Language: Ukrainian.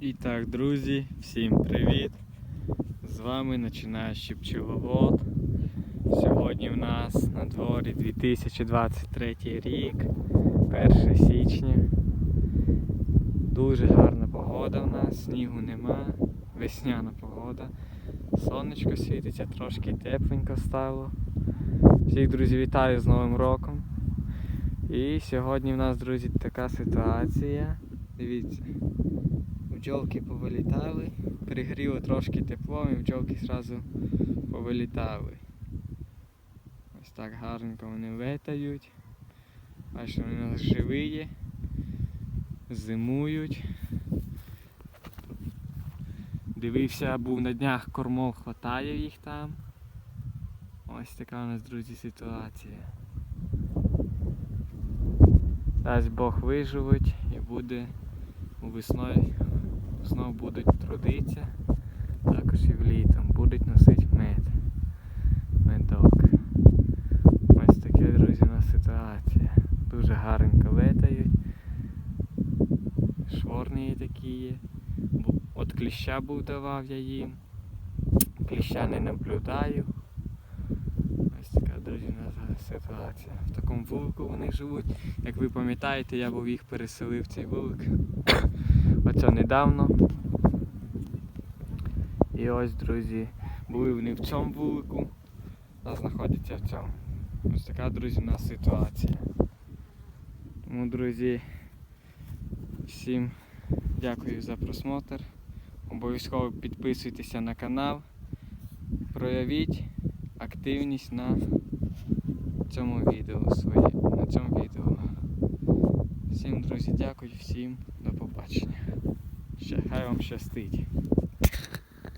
І так, друзі, всім привіт! З вами починаючий пчеловод. Сьогодні в нас на дворі 2023 рік, 1 січня. Дуже гарна погода в нас, снігу нема, весняна погода. Сонечко світиться, трошки тепленько стало. Всіх друзі вітаю з Новим роком. І сьогодні в нас, друзі, така ситуація. Дивіться. Бджолки повилітали, пригріло трошки теплом і бджолки одразу повилітали. Ось так гарненько вони летають. Бачите, вони у нас живі, зимують. Дивився, був на днях кормов, хватає їх там. Ось така у нас, друзі, ситуація. Дасть Бог виживуть і буде весною знов будуть трудитися, також і влітом будуть носити мед. Медок. Ось таке, друзі, у нас ситуація. Дуже гарненько летають. Шворні такі є. От кліща був давав я їм. Кліща не наблюдаю. Ось така, друзі, у нас ситуація. В такому вулику вони живуть. Як ви пам'ятаєте, я був їх переселив цей вулик. Оце недавно. І ось, друзі, були вони в цьому вулику, а знаходяться в цьому. Ось така, друзі, у нас ситуація. Тому, друзі, всім дякую за просмотр. Обов'язково підписуйтеся на канал. Проявіть активність на цьому відео своє. На цьому відео. Всім, друзі, дякую, всім до побачення. Ще хай вам щастить.